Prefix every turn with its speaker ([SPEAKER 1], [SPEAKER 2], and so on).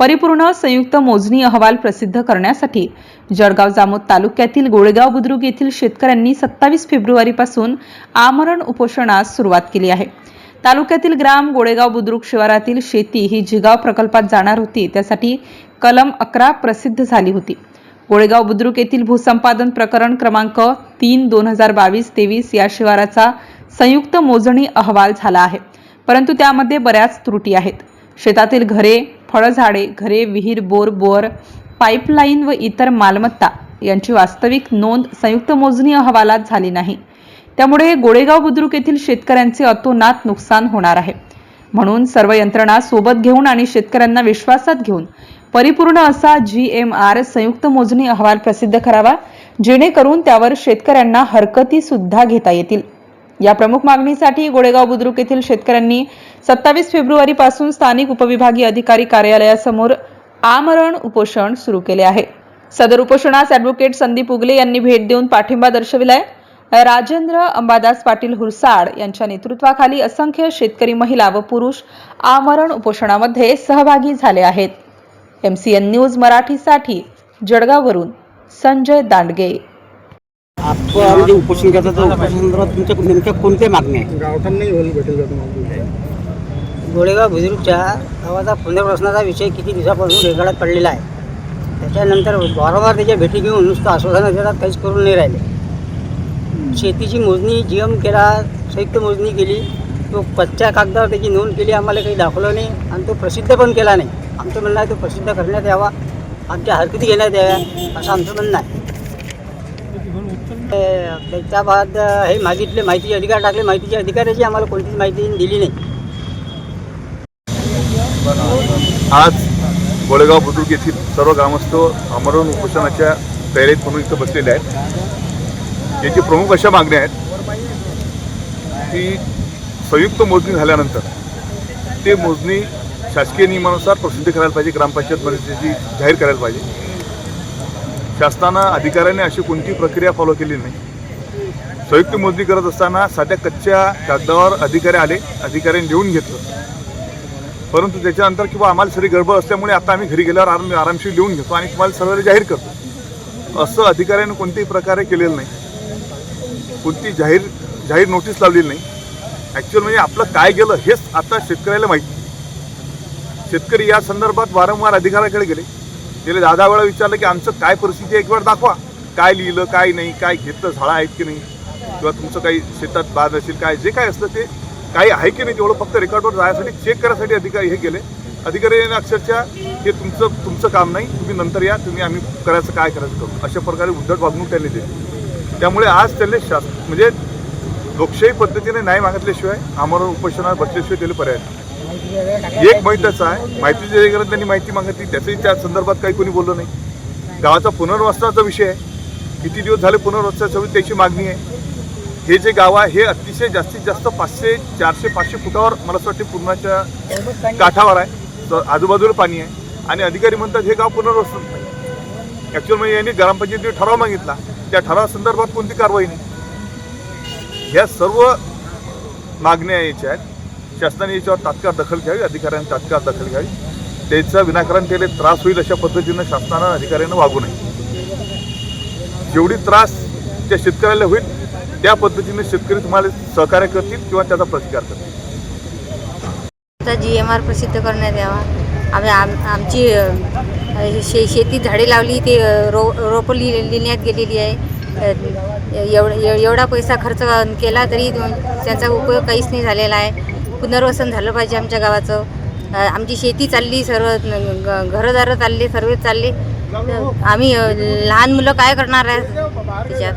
[SPEAKER 1] परिपूर्ण संयुक्त मोजणी अहवाल प्रसिद्ध करण्यासाठी जळगाव जामोद तालुक्यातील गोळेगाव बुद्रुक येथील शेतकऱ्यांनी सत्तावीस फेब्रुवारीपासून आमरण उपोषणास सुरुवात केली आहे. तालुक्यातील ग्राम गोळेगाव बुद्रुक शिवारातील शेती ही जिगाव प्रकल्पात जाणार होती. त्यासाठी कलम अकरा प्रसिद्ध झाली होती. गोळेगाव बुद्रुक येथील भूसंपादन प्रकरण क्रमांक तीन दोन हजार बावीस तेवीस या शिवाराचा संयुक्त मोजणी अहवाल झाला आहे. परंतु त्यामध्ये बऱ्याच त्रुटी आहेत. शेतातील घरे फळझाडे घरे विहीर बोर बोअर पाईपलाईन व इतर मालमत्ता यांची वास्तविक नोंद संयुक्त मोजणी अहवालात झाली नाही. त्यामुळे गोळेगाव बुद्रुक येथील शेतकऱ्यांचे अतोनात नुकसान होणार आहे. म्हणून सर्व यंत्रणा सोबत घेऊन आणि शेतकऱ्यांना विश्वासात घेऊन परिपूर्ण असा जी एम आर संयुक्त मोजणी अहवाल प्रसिद्ध करावा जेणेकरून त्यावर शेतकऱ्यांना हरकती सुद्धा घेता येतील. या प्रमुख मागणीसाठी गोळेगाव बुद्रुक येथील शेतकऱ्यांनी सत्तावीस फेब्रुवारी पासून स्थानिक उपविभागीय अधिकारी कार्यालयासमोर आमरण उपोषण सुरू केले आहे. सदर उपोषणास ॲडव्होकेट संदीप उगले यांनी भेट देऊन पाठिंबा दर्शविलाय. राजेंद्र अंबादास पाटील हुरसाड यांच्या नेतृत्वाखाली असंख्य शेतकरी महिला व पुरुष आमरण उपोषणामध्ये सहभागी झाले आहेत. एमसीएन न्यूज मराठीसाठी जळगाववरून संजय दांडगे.
[SPEAKER 2] आपण उपोषण करता तर उपोषण तुमच्या नेमक्या कोणत्या मागण्या
[SPEAKER 3] गावठाण नाही भेटेल
[SPEAKER 4] गोळेगाव बुजुर्गच्या गावाचा पुनर्वसनाचा विषय किती दिवसापासून रेगाडात पडलेला आहे. त्याच्यानंतर वारंवार त्याच्या भेटी घेऊन नुसतं आश्वासनं देतात काहीच करून नाही राहिले. शेतीची मोजणी जी एम केला संयुक्त मोजणी केली तो कच्च्या कागदावर त्याची नोंद केली आम्हाला काही दाखवलं नाही आणि तो प्रसिद्ध पण केला नाही. आमचं म्हणणं आहे तो प्रसिद्ध करण्यात यावा आमच्या हरकती घेण्यात याव्या असं आमचं म्हणणं आहे. त्याच्या बाद हे मागितले माहितीचे अधिकार टाकले माहितीच्या अधिकाऱ्याची आम्हाला कोणतीच माहिती दिली नाही.
[SPEAKER 5] आज गोळेगाव बुद्रुक येथील सर्व ग्रामस्थ आमरण उपोषणाच्या तयारीत म्हणून इथं बसलेले आहेत. याची प्रमुख अशा मागण्या आहेत की संयुक्त मोजणी झाल्यानंतर ते मोजणी शासकीय नियमानुसार प्रसिद्ध करायला पाहिजे ग्रामपंचायत परिस्थिती जाहीर करायला पाहिजे. शासनानं अधिकाऱ्याने अशी कोणती प्रक्रिया फॉलो केली नाही. संयुक्त मोजणी करत असताना साध्या कच्च्या कागदावर अधिकारी आले अधिकाऱ्यांनी लिहून घेतलं. परंतु त्याच्यानंतर किंवा आम्हाला सगळी गडबड असल्यामुळे आता आम्ही घरी गेल्यावर आराम आरामशीर लिहून घेतो आणि तुम्हाला सर्व जाहीर करतो. असं अधिकाऱ्यानं कोणत्याही प्रकारे केलेलं नाही. कोणती जाहीर जाहीर नोटीस लावलेली नाही. ॲक्च्युअल म्हणजे आपलं काय गेलं हेच आता शेतकऱ्याला माहिती. शेतकरी या संदर्भात वारंवार अधिकाऱ्याकडे गेले. गेले दहा दहा वेळा विचारलं की आमचं काय परिस्थिती आहे एक वेळ दाखवा. काय लिहिलं काय नाही काय घेतलं झाडं आहेत की नाही? किंवा तुमचं काही शेतात बाद असेल काय जे काय असलं ते काही आहे की नाही तेवढं फक्त रेकॉर्डवर जायसाठी चेक करायसाठी अधिकारी हे गेले. अधिकाऱ्याने अक्षरशः हे तुमचं तुमचं काम नाही तुम्ही नंतर या तुम्ही आम्ही करायचं काय करायचं करू. अशा प्रकारे उद्धट वागणूक त्यांनी दिली. त्यामुळे आज त्यांनी शास म्हणजे लोकशाही पद्धतीने न्याय मागितल्याशिवाय आम्हाला उपोषणावर बसल्याशिवाय त्याला पर्याय नाही. एक महत्वाचं आहे. माहितीच्या अधिकाऱ्यांनी त्यांनी माहिती मागितली त्याचंही त्या संदर्भात काही कोणी बोललं नाही. गावाचा पुनर्वसनाचा विषय आहे. किती दिवस झाले पुनर्वसनाच्या त्याची मागणी आहे. हे जे गाव आहे हे अतिशय जास्तीत जास्त पाचशे चारशे पाचशे फुटावर मला असं वाटते पूर्णाच्या काठावर आहे. तर आजूबाजूला पाणी आहे. आणि अधिकारी म्हणतात हे गाव पुनर्वसन ॲक्च्युअल म्हणजे यांनी ग्रामपंचायतीने ठराव मागितला. त्या ठरावासंदर्भात कोणती कारवाई नाही. ह्या सर्व मागण्या याच्या आहेत. शासनाने याच्यावर तात्काळ दखल घ्यावी अधिकाऱ्यांनी तात्काळ दखल घ्यावी. त्याचा विनाकारण त्याला त्रास होईल अशा पद्धतीनं शासनानं अधिकाऱ्यांना वागू नये. जेवढी त्रास त्या शेतकऱ्याला होईल त्या पद्धतीने शेतकरी तुम्हाला सहकार्य करतील किंवा त्याचा प्रतिकार करतील.
[SPEAKER 6] जी एम आर प्रसिद्ध करण्यात यावा. आम्ही आम आमची शे शेतीत झाडे लावली ते रो रोपं लि लिहिण्यात गेलेली आहे. अ, एवढ एवढा पैसा खर्च केला तरी त्याचा उपयोग काहीच नाही झालेला आहे. पुनर्वसन झालं पाहिजे आमच्या गावाचं. आमची शेती चालली सर्व घरदारं ग- घरंदारं चालले सर्व चालले. आम्ही लहान मुलं काय करणार आहे? त्याच्यात